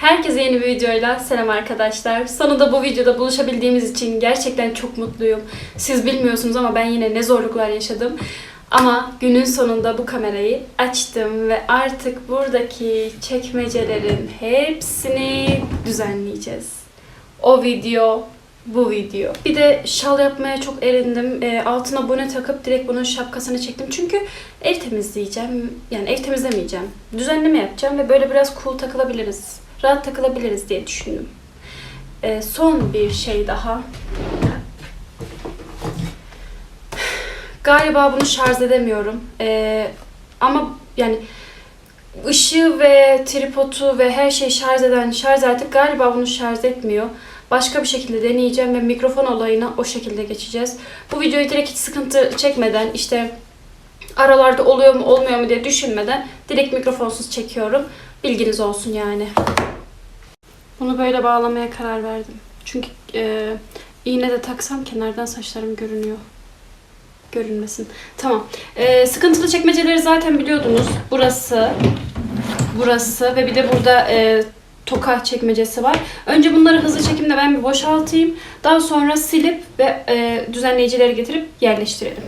Herkese yeni bir videoyla selam arkadaşlar. Sonunda bu videoda buluşabildiğimiz için gerçekten çok mutluyum. Siz bilmiyorsunuz ama ben yine ne zorluklar yaşadım. Ama günün sonunda bu kamerayı açtım ve artık buradaki çekmecelerin hepsini düzenleyeceğiz. O video bu video. Bir de şal yapmaya çok erindim. E, altına bone takıp direkt bunun şapkasını çektim. Çünkü ev temizleyeceğim. Yani ev temizlemeyeceğim. Düzenleme yapacağım ve böyle biraz cool takılabiliriz. Rahat takılabiliriz diye düşündüm. E, son bir şey daha. Galiba bunu şarj edemiyorum. E, ama yani ışığı ve tripodu ve her şeyi şarj eden şarj aleti galiba bunu şarj etmiyor. Başka bir şekilde deneyeceğim ve mikrofon olayına o şekilde geçeceğiz. Bu videoyu direkt hiç sıkıntı çekmeden işte aralarda oluyor mu olmuyor mu diye düşünmeden direkt mikrofonsuz çekiyorum. Bilginiz olsun yani. Bunu böyle bağlamaya karar verdim. Çünkü e, iğne de taksam kenardan saçlarım görünüyor. Görünmesin. Tamam. E, sıkıntılı çekmeceleri zaten biliyordunuz. Burası, burası ve bir de burada e, toka çekmecesi var. Önce bunları hızlı çekimde ben bir boşaltayım. Daha sonra silip ve e, düzenleyicileri getirip yerleştirelim.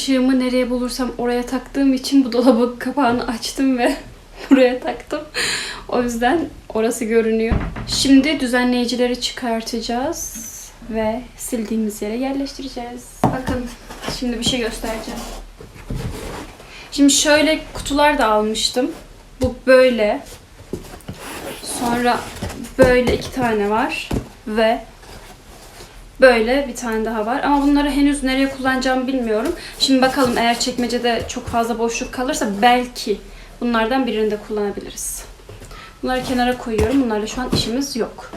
Işığımı nereye bulursam oraya taktığım için bu dolabın kapağını açtım ve buraya taktım. O yüzden orası görünüyor. Şimdi düzenleyicileri çıkartacağız ve sildiğimiz yere yerleştireceğiz. Bakın şimdi bir şey göstereceğim. Şimdi şöyle kutular da almıştım. Bu böyle. Sonra böyle iki tane var ve Böyle bir tane daha var ama bunları henüz nereye kullanacağımı bilmiyorum. Şimdi bakalım eğer çekmecede çok fazla boşluk kalırsa belki bunlardan birini de kullanabiliriz. Bunları kenara koyuyorum. Bunlarla şu an işimiz yok.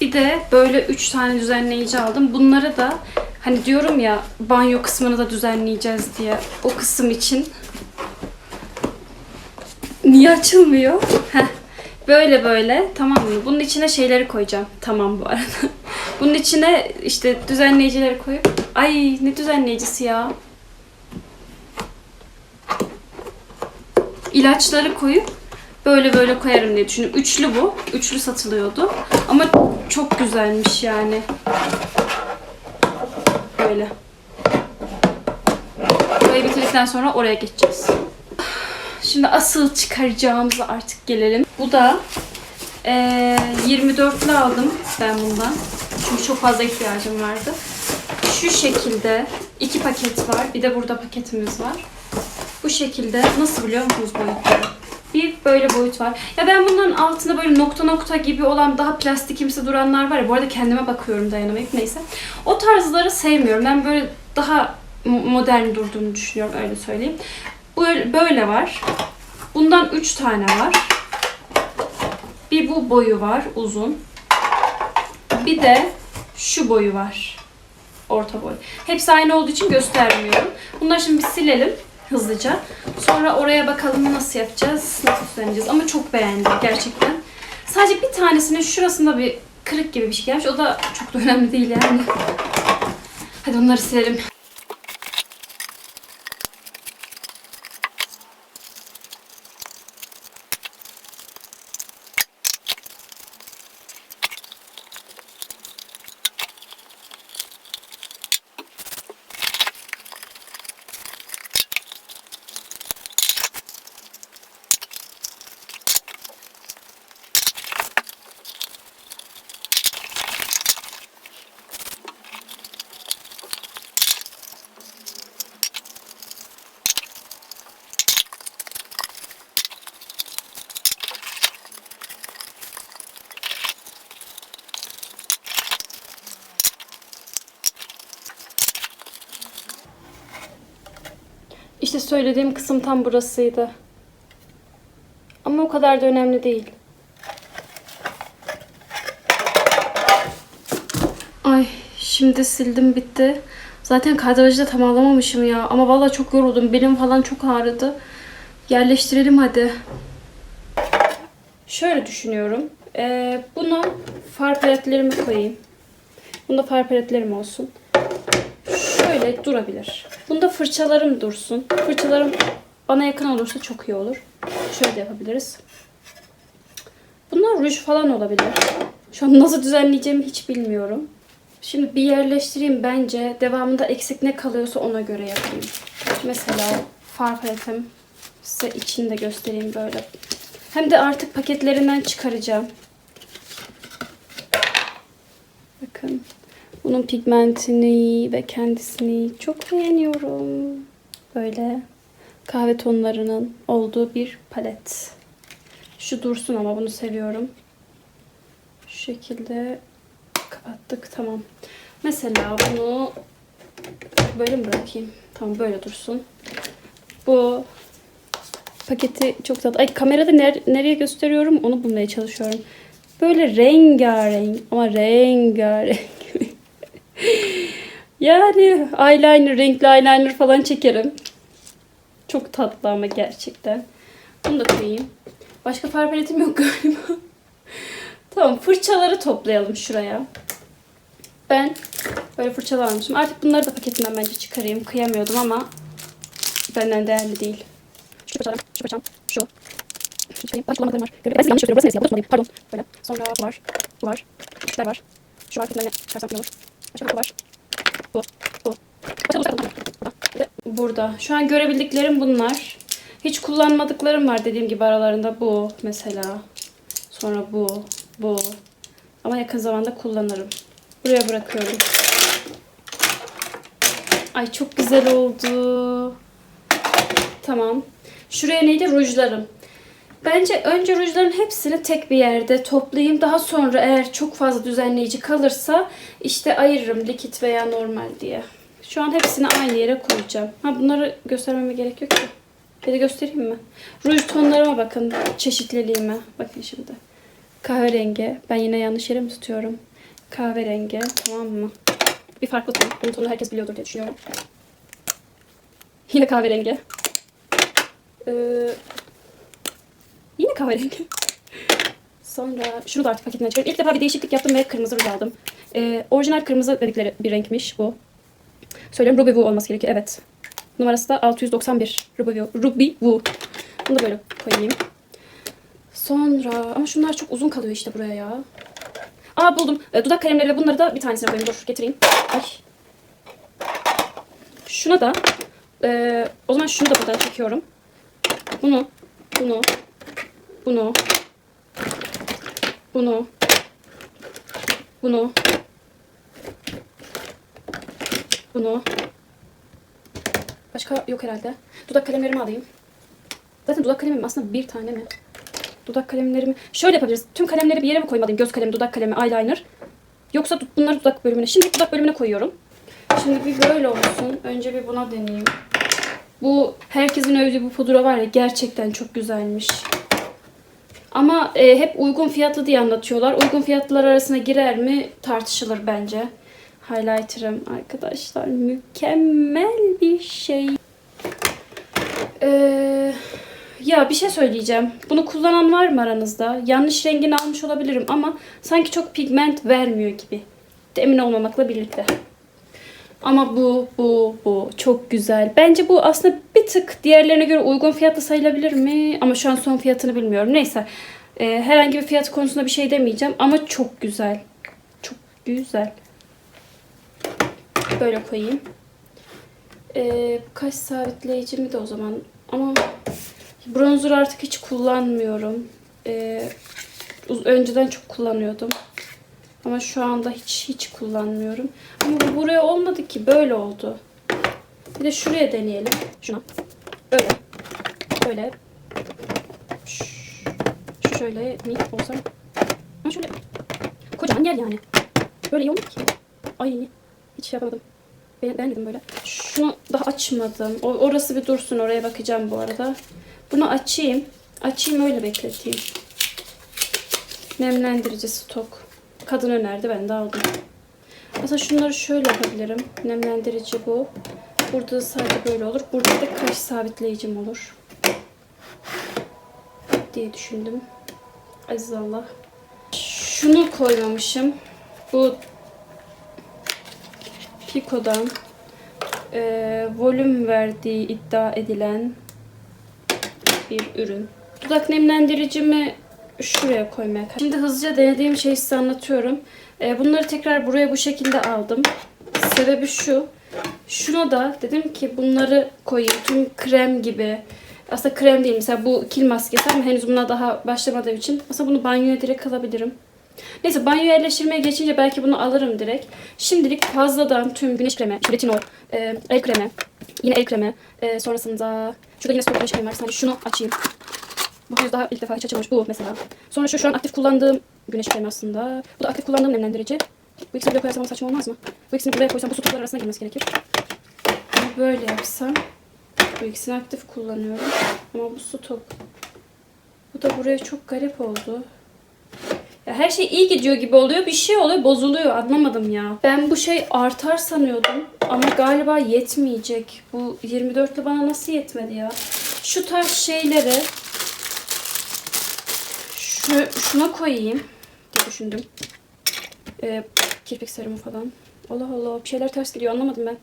Bir de böyle 3 tane düzenleyici aldım. Bunları da hani diyorum ya banyo kısmını da düzenleyeceğiz diye o kısım için Niye açılmıyor? Heh. Böyle böyle tamam mı? Bunun içine şeyleri koyacağım. Tamam bu arada. Bunun içine işte düzenleyicileri koyup ay ne düzenleyicisi ya? İlaçları koyup böyle böyle koyarım diye düşünüyorum. Üçlü bu. Üçlü satılıyordu. Ama çok güzelmiş yani. Böyle. Burayı bitirdikten sonra oraya geçeceğiz. Şimdi asıl çıkaracağımıza artık gelelim. Bu da eee 24'lü aldım ben bundan. Çünkü çok fazla ihtiyacım vardı. Şu şekilde iki paket var. Bir de burada paketimiz var. Bu şekilde nasıl biliyor musunuz boyutları? Bir böyle boyut var. Ya ben bunların altında böyle nokta nokta gibi olan daha plastikimsi duranlar var ya. Bu arada kendime bakıyorum dayanamayıp neyse. O tarzları sevmiyorum. Ben böyle daha mo- modern durduğunu düşünüyorum öyle söyleyeyim. Böyle, böyle var. Bundan 3 tane var. Bir bu boyu var uzun. Bir de şu boyu var. Orta boy. Hepsi aynı olduğu için göstermiyorum. Bunları şimdi bir silelim hızlıca. Sonra oraya bakalım nasıl yapacağız, nasıl düzenleyeceğiz. Ama çok beğendim gerçekten. Sadece bir tanesinin şurasında bir kırık gibi bir şey gelmiş. O da çok da önemli değil yani. Hadi onları silelim. Söylediğim kısım tam burasıydı. Ama o kadar da önemli değil. Ay şimdi sildim bitti. Zaten kadrajı da tamamlamamışım ya. Ama vallahi çok yoruldum. Belim falan çok ağrıdı. Yerleştirelim hadi. Şöyle düşünüyorum. Ee, buna far paletlerimi koyayım. Bunda far paletlerim olsun. Şöyle durabilir. Bunda fırçalarım dursun. Fırçalarım bana yakın olursa çok iyi olur. Şöyle de yapabiliriz. Bunlar ruj falan olabilir. Şu an nasıl düzenleyeceğimi hiç bilmiyorum. Şimdi bir yerleştireyim bence. Devamında eksik ne kalıyorsa ona göre yapayım. Mesela far paletim size içini de göstereyim böyle. Hem de artık paketlerinden çıkaracağım. Bakın. Bunun pigmentini ve kendisini çok beğeniyorum. Böyle kahve tonlarının olduğu bir palet. Şu dursun ama bunu seviyorum. Şu şekilde kapattık. Tamam. Mesela bunu böyle mi bırakayım? Tamam böyle dursun. Bu paketi çok tatlı. Ay kamerada ner- nereye gösteriyorum onu bulmaya çalışıyorum. Böyle rengarenk ama rengarenk. yani eyeliner, renkli eyeliner falan çekerim. Çok tatlı ama gerçekten. Bunu da koyayım. Başka far paletim yok galiba. tamam fırçaları toplayalım şuraya. Ben böyle fırçalar almışım. Artık bunları da paketinden bence çıkarayım. Kıyamıyordum ama benden değerli değil. Şu fırçalarım, şu fırçam, şu. Şey, başka kullanmadığım var. Ben yanlış gösteriyorum. Burası neresi ya? Tutmalıyım. Pardon. Böyle. Sonra bu var. Bu var. Şunlar var. Şu arkasından çıkarsam iyi olur. Bu var. Bu. Bu. Burada. Şu an görebildiklerim bunlar. Hiç kullanmadıklarım var dediğim gibi aralarında bu mesela. Sonra bu. Bu. Ama yakın zamanda kullanırım. Buraya bırakıyorum. Ay çok güzel oldu. Tamam. Şuraya neydi? Rujlarım. Bence önce rujların hepsini tek bir yerde toplayayım. Daha sonra eğer çok fazla düzenleyici kalırsa işte ayırırım likit veya normal diye. Şu an hepsini aynı yere koyacağım. Ha bunları göstermeme gerek yok ki. Bir de göstereyim mi? Ruj tonlarıma bakın. Çeşitliliğime. Bakın şimdi. Kahverengi. Ben yine yanlış yere mi tutuyorum? Kahverengi. Tamam mı? Bir farklı ton. Bunun tonunu herkes biliyordur diye düşünüyorum. Yine kahverengi. Ee, yine kahverengi. Sonra şunu da artık paketinden çıkarıyorum. İlk defa bir değişiklik yaptım ve kırmızı ruj aldım. Ee, orijinal kırmızı dedikleri bir renkmiş bu. Söylüyorum Ruby Woo olması gerekiyor. Evet. Numarası da 691. Ruby Woo. Ruby Woo. Bunu da böyle koyayım. Sonra ama şunlar çok uzun kalıyor işte buraya ya. Aa buldum. Ee, dudak kalemleri ve bunları da bir tanesine koyayım. Dur getireyim. Ay. Şuna da e, o zaman şunu da buradan çekiyorum. Bunu, bunu, bunu, bunu, bunu, bunu. Başka yok herhalde. Dudak kalemlerimi alayım. Zaten dudak kalemim aslında bir tane mi? Dudak kalemlerimi... Şöyle yapabiliriz. Tüm kalemleri bir yere mi koymalıyım? Göz kalemi, dudak kalemi, eyeliner. Yoksa bunları dudak bölümüne... Şimdi dudak bölümüne koyuyorum. Şimdi bir böyle olsun. Önce bir buna deneyeyim. Bu herkesin övdüğü bu pudra var ya gerçekten çok güzelmiş. Ama e, hep uygun fiyatlı diye anlatıyorlar. Uygun fiyatlılar arasına girer mi tartışılır bence. Highlighter'ım arkadaşlar mükemmel bir şey. Ee, ya bir şey söyleyeceğim. Bunu kullanan var mı aranızda? Yanlış rengini almış olabilirim ama sanki çok pigment vermiyor gibi. Emin olmamakla birlikte. Ama bu, bu, bu çok güzel. Bence bu aslında bir tık diğerlerine göre uygun fiyatlı sayılabilir mi? Ama şu an son fiyatını bilmiyorum. Neyse. Ee, herhangi bir fiyat konusunda bir şey demeyeceğim. Ama çok güzel. Çok güzel. Böyle koyayım. Ee, kaş sabitleyicimi de o zaman. Ama bronzer artık hiç kullanmıyorum. Uz- önceden çok kullanıyordum. Ama şu anda hiç hiç kullanmıyorum. Ama bu buraya olmadı ki. Böyle oldu. Bir de şuraya deneyelim. Şuna. Böyle. Böyle. Ş- şöyle mi olsam? Ha şöyle. Kocaman yer yani. Böyle iyi olur ki. Ay hiç şey yapamadım. Ben, beğenmedim böyle. Şunu daha açmadım. O, orası bir dursun. Oraya bakacağım bu arada. Bunu açayım. Açayım öyle bekleteyim. Nemlendirici stok. Kadın önerdi ben de aldım. Aslında şunları şöyle yapabilirim. Nemlendirici bu. Burada da sadece böyle olur. Burada da kaş sabitleyicim olur. Diye düşündüm. Aziz Allah. Şunu koymamışım. Bu Pico'dan e, volüm verdiği iddia edilen bir ürün. Dudak nemlendiricimi şuraya koymaya Şimdi hızlıca denediğim şeyi size anlatıyorum. E, bunları tekrar buraya bu şekilde aldım. Sebebi şu. Şuna da dedim ki bunları koyayım. Tüm krem gibi. Aslında krem değil. Mesela bu kil maskesi ama henüz buna daha başlamadığım için. Aslında bunu banyoya direkt alabilirim. Neyse banyoya yerleştirmeye geçince belki bunu alırım direkt. Şimdilik fazladan tüm güneş kremi, retinol, e, el kremi, yine el kremi, e, sonrasında şurada yine stok güneş kremi var. Sadece şunu açayım. Bu henüz daha ilk defa hiç açılmamış bu mesela. Sonra şu şu an aktif kullandığım güneş kremi aslında. Bu da aktif kullandığım nemlendirici. Bu ikisini buraya koyarsam saçma olmaz mı? Bu ikisini buraya koysam bu stoklar arasına girmesi gerekir. Ama böyle yapsam bu ikisini aktif kullanıyorum. Ama bu stok. Bu da buraya çok garip oldu. Ya her şey iyi gidiyor gibi oluyor. Bir şey oluyor, bozuluyor. Anlamadım ya. Ben bu şey artar sanıyordum. Ama galiba yetmeyecek. Bu 24'lü bana nasıl yetmedi ya? Şu tarz şeyleri şu, şuna koyayım diye düşündüm. Ee, kirpik serumu falan. Allah Allah bir şeyler ters gidiyor anlamadım ben.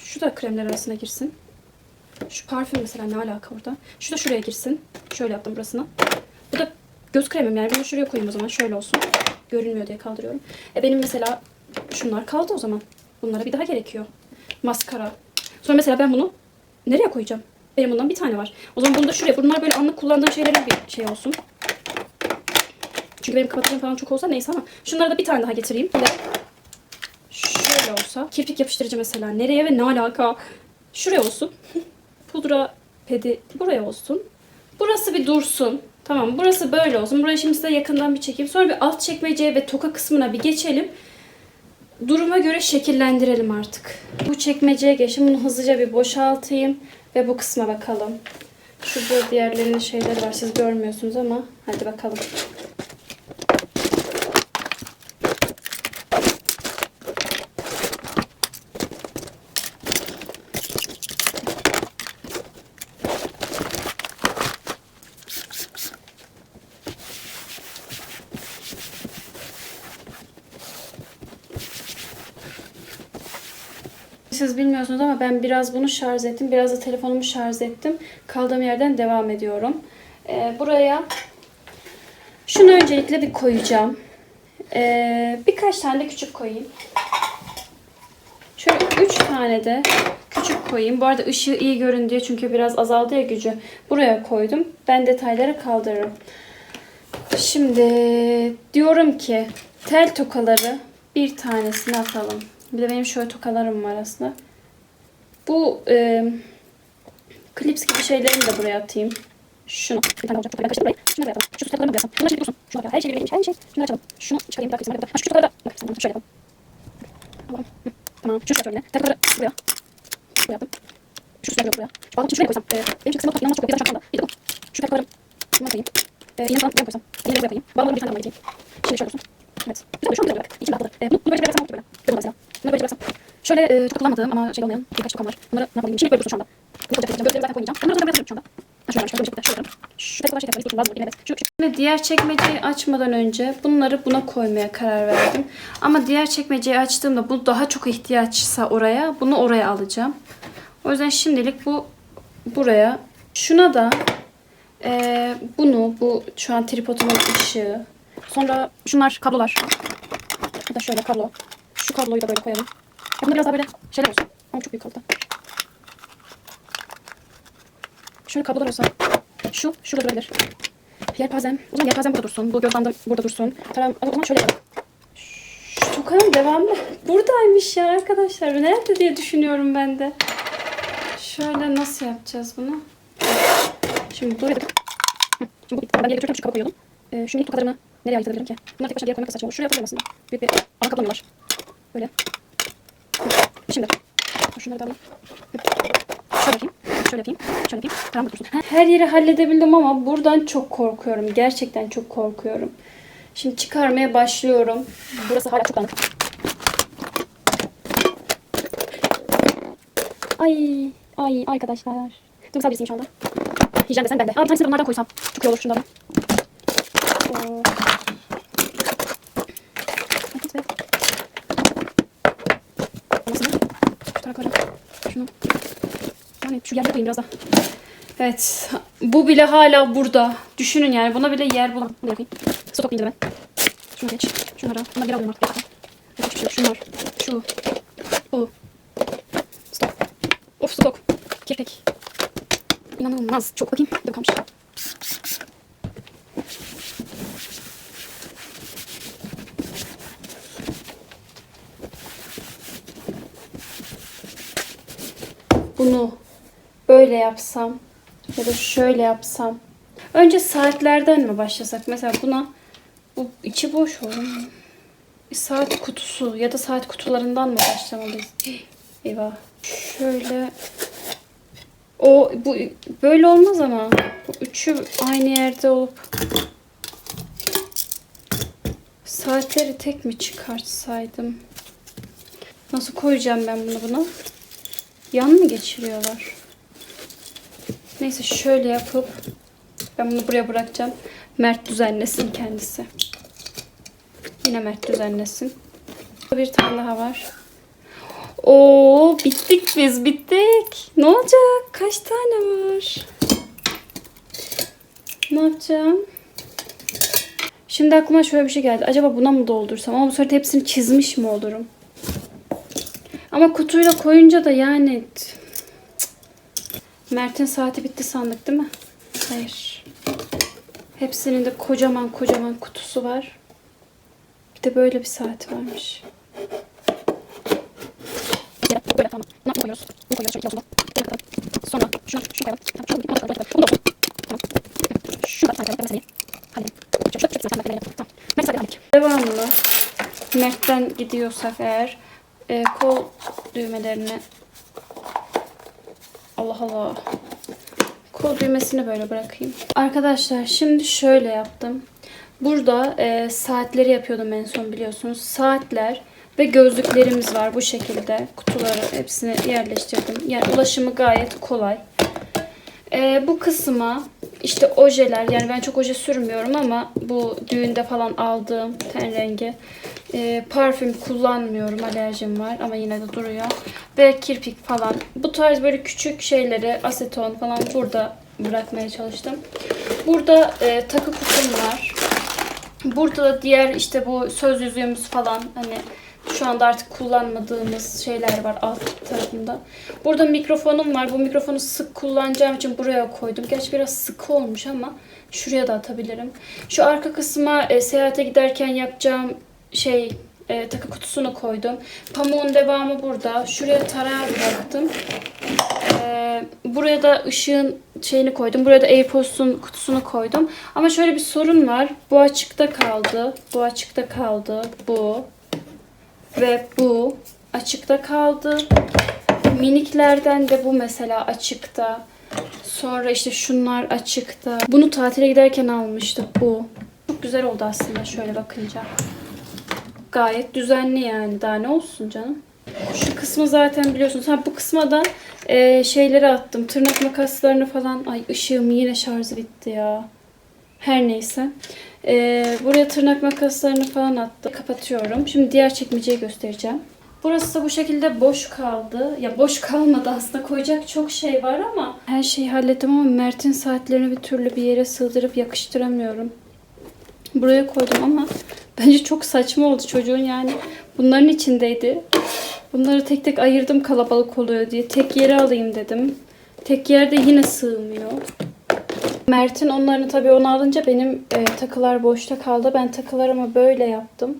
Şu da kremler arasına girsin. Şu parfüm mesela ne alaka orada? Şu da şuraya girsin. Şöyle yaptım burasına. Bu da göz kremim yani bunu şuraya koyayım o zaman şöyle olsun. Görünmüyor diye kaldırıyorum. E benim mesela şunlar kaldı o zaman. Bunlara bir daha gerekiyor. Maskara. Sonra mesela ben bunu nereye koyacağım? Benim bundan bir tane var. O zaman bunu da şuraya. Bunlar böyle anlık kullandığım şeylerin bir şey olsun. Çünkü benim kapatıcım falan çok olsa neyse ama şunları da bir tane daha getireyim. De şöyle olsa. Kirpik yapıştırıcı mesela. Nereye ve ne alaka? Şuraya olsun. Pudra pedi buraya olsun. Burası bir dursun. Tamam burası böyle olsun. Burayı şimdi size yakından bir çekeyim. Sonra bir alt çekmeceye ve toka kısmına bir geçelim. Duruma göre şekillendirelim artık. Bu çekmeceye geçin. Bunu hızlıca bir boşaltayım. Ve bu kısma bakalım. Şurada diğerlerinin şeyleri var. Siz görmüyorsunuz ama hadi bakalım. Siz bilmiyorsunuz ama ben biraz bunu şarj ettim. Biraz da telefonumu şarj ettim. Kaldığım yerden devam ediyorum. Ee, buraya şunu öncelikle bir koyacağım. Ee, birkaç tane de küçük koyayım. Şöyle 3 tane de küçük koyayım. Bu arada ışığı iyi görün diye çünkü biraz azaldı ya gücü. Buraya koydum. Ben detayları kaldırırım. Şimdi diyorum ki tel tokaları bir tanesini atalım. Bir de benim şöyle tokalarım var aslında. Bu e, klips gibi şeylerimi de buraya atayım. Şunu. Bir tane olacak. Çok karıştır burayı. Şunu da atalım. Şu tutaklarını da yapalım. Bunlar şimdi. Şunu da Her şey birbirine Her şey. Şunu açalım. Şunu çıkarayım. Bak, bak, bak. Ha, şu tutakları da. Bak, sen şöyle yapalım. Tamam. Hı, Tamam. Şunu şöyle. Takları buraya. Buraya yaptım. Şu tutakları buraya. Şu bağlamı şuraya koysam. E, benim çünkü kısmı inanılmaz çok yok. Bir tane şu anda. Bir de. Şu taklarım. Şunu koyayım. E, yine buraya koysam. Yine buraya koyayım. Bağlamı bir tane daha. Şimdi şöyle olsun. Evet. Güzel. Şu an güzel olarak. İçim rahatladı. E, bunu, böyle bıraksam böyle. Böyle mesela. Bunu böyle bıraksam. Şöyle e, tutuk kullanmadığım ama şey olmayan birkaç tukam var. Bunları ne yapayım? Şimdi böyle şu anda. Ne olacak. Gözlerimi zaten koymayacağım. Onları o zaman bırakıyorum şu anda. Şöyle şöyle şöyle şöyle. Şu tek başına tekrar lazım. Evet. Şu. Şimdi diğer çekmeceyi açmadan önce bunları buna koymaya karar verdim. Ama diğer çekmeceyi açtığımda bu daha çok ihtiyaçsa oraya bunu oraya alacağım. O yüzden şimdilik bu buraya. Şuna da e, bunu bu şu an tripodumun ışığı. Sonra şunlar kablolar. Ya da şöyle kablo. Şu kabloyu da böyle koyalım. Ya bunda biraz daha böyle şeyler olsun. Ama çok büyük kaldı. Şöyle kablolar olsa. Şu, şurada durabilir. Yelpazem. O zaman yelpazem burada dursun. Bu göz bandı burada dursun. Taram, o zaman şöyle yapalım. Şu tokanın devamı buradaymış ya arkadaşlar. Nerede diye düşünüyorum ben de. Şöyle nasıl yapacağız bunu? Şimdi buraya Şimdi bu. Ben bir götürürken şu kaba koyuyordum. Ee, şu minik tokalarımı nereye ayırtabilirim ki? Bunları tek başına yere koymak da saçma olur. Şuraya koyayım aslında. Büyük bir ana kablo var. Böyle. Şimdi. Şunları da alayım. Şöyle yapayım. Şöyle yapayım. Şöyle yapayım. Tamam dursun. Her yeri halledebildim ama buradan çok korkuyorum. Gerçekten çok korkuyorum. Şimdi çıkarmaya başlıyorum. Burası hala çok dağınık. Ay, ay arkadaşlar. Duygusal birisiyim şu anda. Hijyen desen bende. Aa, bir tanesini bunlardan koysam. Çok iyi olur şundan. Oo. Ay, git be. Anasını. Şu tarafa koyacağım. Şunu. Yani şu yerlere koyayım biraz da. Evet. Bu bile hala burada. Düşünün yani buna bile yer bulam. Bunu da koyayım. Su toplayayım ben. Şunu geç. Şunları al. Bunları geri alıyorum artık. Hiçbir şey yok. Şunlar. Şu. Bu. Stok. Of stok. Kirpik. İnanılmaz. Çok bakayım. Dur Bunu böyle yapsam ya da şöyle yapsam. Önce saatlerden mi başlasak? Mesela buna bu içi boş olur. Bir saat kutusu ya da saat kutularından mı başlamalıyız? Eyvah. Şöyle o bu böyle olmaz ama bu üçü aynı yerde olup saatleri tek mi çıkartsaydım? Nasıl koyacağım ben bunu buna? Yan mı geçiriyorlar? Neyse şöyle yapıp ben bunu buraya bırakacağım. Mert düzenlesin kendisi. Yine Mert düzenlesin. Bir tane daha var. Oo bittik biz bittik. Ne olacak? Kaç tane var? Ne yapacağım? Şimdi aklıma şöyle bir şey geldi. Acaba buna mı doldursam? Ama bu sefer hepsini çizmiş mi olurum? Ama kutuyla koyunca da yani... Mert'in saati bitti sandık değil mi? Hayır. Hepsinin de kocaman kocaman kutusu var. Bir de böyle bir saat varmış. Böyle. Devamlı Mert'ten gidiyorsak eğer e, kol düğmelerini Allah Allah kol düğmesini böyle bırakayım. Arkadaşlar şimdi şöyle yaptım. Burada e, saatleri yapıyordum en son biliyorsunuz. Saatler ve gözlüklerimiz var bu şekilde. Kutuları hepsini yerleştirdim. Yani ulaşımı gayet kolay. Ee, bu kısma işte ojeler yani ben çok oje sürmüyorum ama bu düğünde falan aldığım ten rengi e, parfüm kullanmıyorum alerjim var ama yine de duruyor ve kirpik falan bu tarz böyle küçük şeyleri aseton falan burada bırakmaya çalıştım. Burada e, takı kutum var. Burada da diğer işte bu söz yüzüğümüz falan hani şu anda artık kullanmadığımız şeyler var alt tarafında. Burada mikrofonum var. Bu mikrofonu sık kullanacağım için buraya koydum. Gerçi biraz sıkı olmuş ama şuraya da atabilirim. Şu arka kısma e, seyahate giderken yapacağım şey e, takı kutusunu koydum. Pamuğun devamı burada. Şuraya tarağı bıraktım. Ee, buraya da ışığın şeyini koydum. Buraya da AirPods'un kutusunu koydum. Ama şöyle bir sorun var. Bu açıkta kaldı. Bu açıkta kaldı. Bu. Ve bu açıkta kaldı. Miniklerden de bu mesela açıkta. Sonra işte şunlar açıkta. Bunu tatile giderken almıştık bu. Çok güzel oldu aslında şöyle bakınca. Gayet düzenli yani. Daha ne olsun canım. Şu kısmı zaten biliyorsunuz. Ha bu kısma da e, şeyleri attım. Tırnak makaslarını falan. Ay ışığım yine şarjı bitti ya. Her neyse. E, buraya tırnak makaslarını falan attım. Kapatıyorum. Şimdi diğer çekmeceyi göstereceğim. Burası da bu şekilde boş kaldı. Ya boş kalmadı aslında. Koyacak çok şey var ama her şeyi hallettim ama Mert'in saatlerini bir türlü bir yere sığdırıp yakıştıramıyorum. Buraya koydum ama bence çok saçma oldu çocuğun yani. Bunların içindeydi. Bunları tek tek ayırdım kalabalık oluyor diye. Tek yere alayım dedim. Tek yerde yine sığmıyor. Mert'in onlarını tabii onu alınca benim e, takılar boşta kaldı. Ben takılarımı böyle yaptım.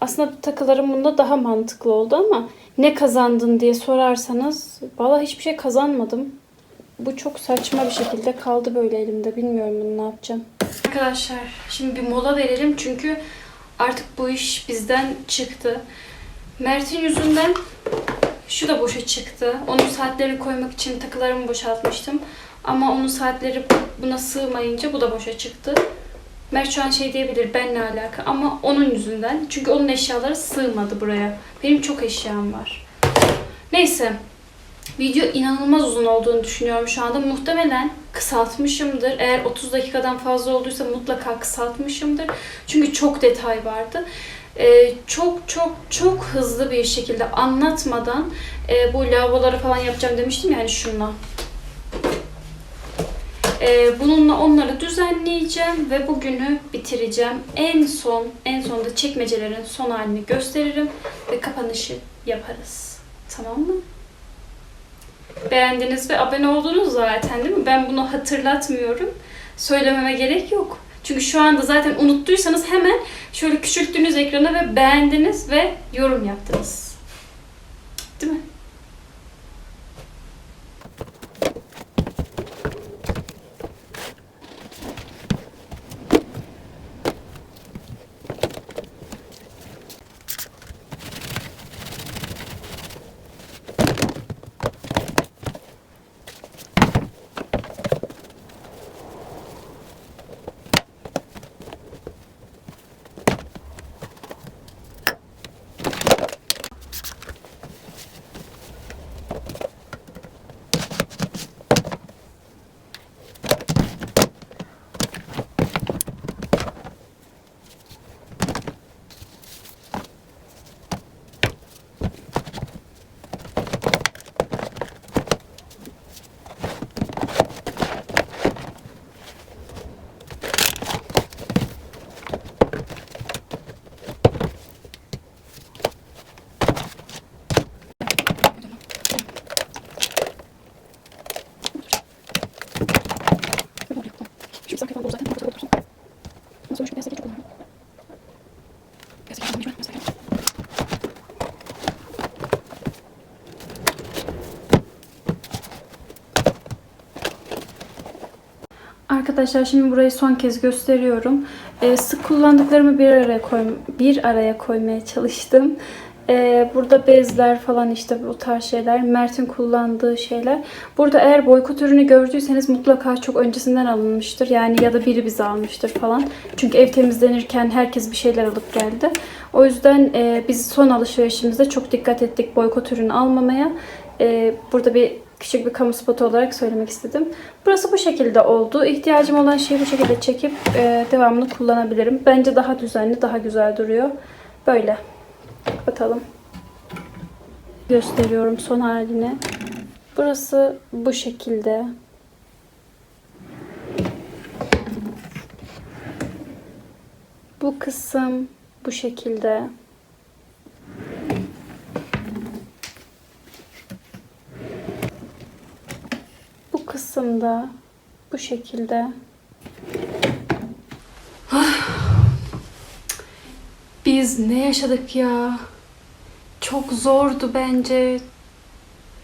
Aslında takılarım bunda daha mantıklı oldu ama ne kazandın diye sorarsanız valla hiçbir şey kazanmadım. Bu çok saçma bir şekilde kaldı böyle elimde. Bilmiyorum bunu ne yapacağım. Arkadaşlar şimdi bir mola verelim çünkü artık bu iş bizden çıktı. Mert'in yüzünden Şu da boşa çıktı. Onun saatlerini koymak için takılarımı boşaltmıştım. Ama onun saatleri buna sığmayınca bu da boşa çıktı. Mert şu an şey diyebilir benle alaka ama onun yüzünden. Çünkü onun eşyaları sığmadı buraya. Benim çok eşyam var. Neyse. Video inanılmaz uzun olduğunu düşünüyorum şu anda. Muhtemelen kısaltmışımdır. Eğer 30 dakikadan fazla olduysa mutlaka kısaltmışımdır. Çünkü çok detay vardı. Ee, çok çok çok hızlı bir şekilde anlatmadan e, bu lavaboları falan yapacağım demiştim yani şunla. Ee, bununla onları düzenleyeceğim ve bugünü bitireceğim. En son, en sonunda çekmecelerin son halini gösteririm ve kapanışı yaparız. Tamam mı? Beğendiniz ve abone oldunuz zaten değil mi? Ben bunu hatırlatmıyorum. Söylememe gerek yok. Çünkü şu anda zaten unuttuysanız hemen şöyle küçülttünüz ekrana ve beğendiniz ve yorum yaptınız. Değil mi? Şu bir kayboldu zaten. Ortada dursun. Ondan sonra şu beyaz geçip kullanıyorum. Beyaz geçip kullanıyorum. Beyaz geçip Arkadaşlar şimdi burayı son kez gösteriyorum. Ee, sık kullandıklarımı bir araya koy bir araya koymaya çalıştım. Ee, burada bezler falan işte bu tarz şeyler. Mert'in kullandığı şeyler. Burada eğer boykot ürünü gördüyseniz mutlaka çok öncesinden alınmıştır. Yani ya da biri bize almıştır falan. Çünkü ev temizlenirken herkes bir şeyler alıp geldi. O yüzden e, biz son alışverişimizde çok dikkat ettik boykot ürünü almamaya. E, burada bir küçük bir kamu spotu olarak söylemek istedim. Burası bu şekilde oldu. İhtiyacım olan şeyi bu şekilde çekip e, devamını kullanabilirim. Bence daha düzenli, daha güzel duruyor. Böyle. Kapatalım. Gösteriyorum son halini. Burası bu şekilde. Bu kısım bu şekilde. Kısımda bu şekilde. Biz ne yaşadık ya? Çok zordu bence.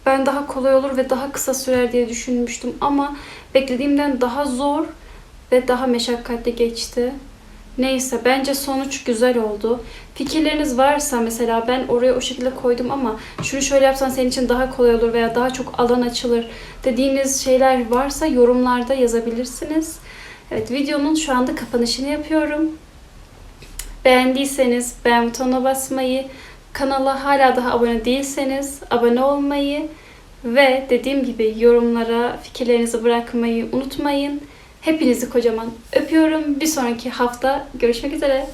Ben daha kolay olur ve daha kısa sürer diye düşünmüştüm ama beklediğimden daha zor ve daha meşakkatli geçti. Neyse bence sonuç güzel oldu. Fikirleriniz varsa mesela ben oraya o şekilde koydum ama şunu şöyle yapsan senin için daha kolay olur veya daha çok alan açılır dediğiniz şeyler varsa yorumlarda yazabilirsiniz. Evet videonun şu anda kapanışını yapıyorum. Beğendiyseniz beğen butonuna basmayı, kanala hala daha abone değilseniz abone olmayı ve dediğim gibi yorumlara fikirlerinizi bırakmayı unutmayın. Hepinizi kocaman öpüyorum. Bir sonraki hafta görüşmek üzere.